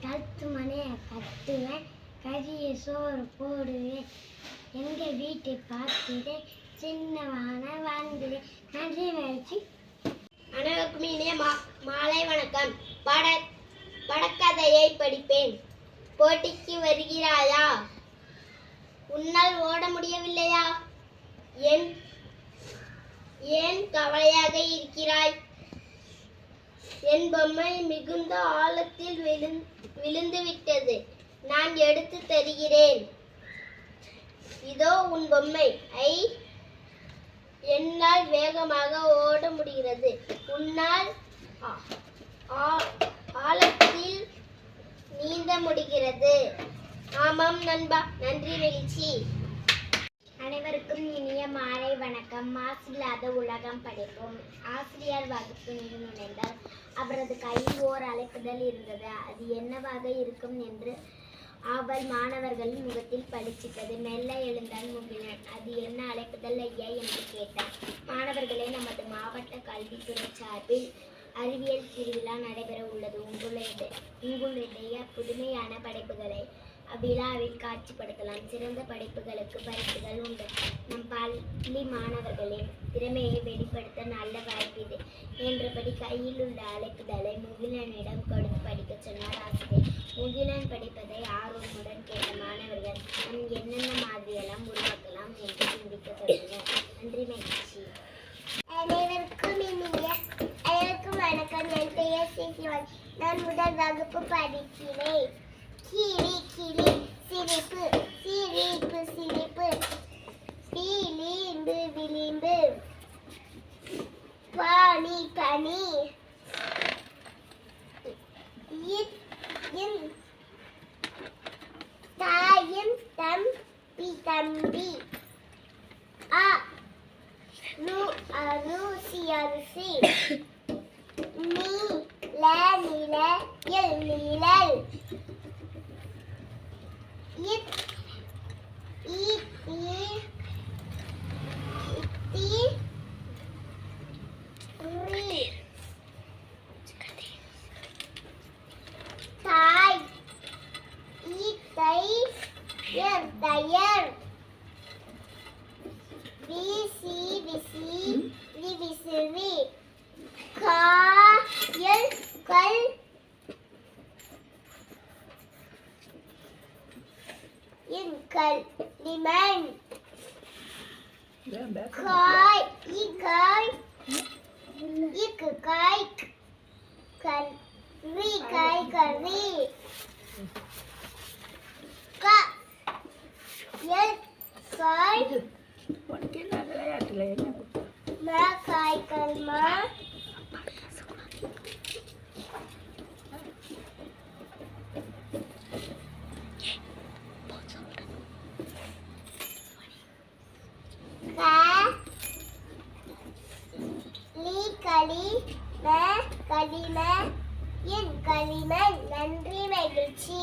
கழுத்து மனையை கட்டுவேன் கரிய சோறு போடுவேன். எங்கள் வீட்டை பார்த்துட்டு சின்னவான வாழ்ந்துவேன் நன்றி மகிழ்ச்சி. அனைவருக்கும் இனிய மா- மாலை வணக்கம். பட படக்கதையை படிப்பேன். போட்டிக்கு வருகிறாயா? உன்னால் ஓட முடியவில்லையா? என் ஏன் கவலையாக இருக்கிறாய்? என் பொம்மை மிகுந்த ஆழத்தில் விழுந் விழுந்து விட்டது நான் எடுத்து தருகிறேன். இதோ உன் பொம்மை. ஐ என்னால் வேகமாக ஓட முடிகிறது. உன்னால் ஆ- ஆ- ஆழத்தில் நீந்த முடிகிறது. ஆமாம் நண்பா. நன்றி மகிழ்ச்சி. அனைவருக்கும் இனிய மாலை வணக்கம். மாசில்லாத உலகம் படிப்போம். ஆசிரியர் வகுப்பு நுழைந்தால் அவரது கையில் ஓர் அழைப்புதல் இருந்தது. அது என்னவாக இருக்கும் என்று அவள் மாணவர்களின் முகத்தில் பளிச்சிட்டது. மெல்ல எழுந்தால் முகிலன். அது என்ன அழைப்புதல் ஐயா? என்று கேட்டார் மாணவர்களே நமது மாவட்ட கல்வித்துறை சார்பில் அறிவியல் திருவிழா நடைபெற உள்ளது. உங்களுடைய உங்களுடைய புதுமையான படைப்புகளை அவ்விழாவில் காட்சிப்படுத்தலாம். சிறந்த படைப்புகளுக்கு பரிசுகள் உண்டு. நம் பள்ளி மாணவர்களின் திறமையை வெளிப்படுத்த நல்ல வாய்ப்பு இது என்றபடி கையில் உள்ள அழைப்புதலை முகிலனிடம் கொடுத்து படிக்கச் சொன்னார் ஆசிரியர். முகிலன் படிப்பதை ஆர்வமுடன் கேட்ட மாணவர்கள் நம் என்னென்ன மாதிரியெல்லாம் உருவாக்கலாம் என்று சிந்திக்க தொடங்கினர். நன்றி மகிழ்ச்சி. அனைவருக்கும் இனிய அனைவருக்கும் வணக்கம். என் பெயர் நான் முதல் வகுப்பு படிக்கிறேன். கிளி கிளி சிரிப்பு சிரிப்பு சிரிப்பு. விளிம்பு விளிம்பு பாணி பனி இத், தம்பி தம்பி அ நு அரிசி அரிசி நீ நில எல் நிழல் இத் kite, kite, ik kite, kan, we kite, kan we. Ka, yes, kite. One kilo, I have to lay. Ma kite, kan ma. களி ம களிம என் களிம நன்றி மகிழ்ச்சி.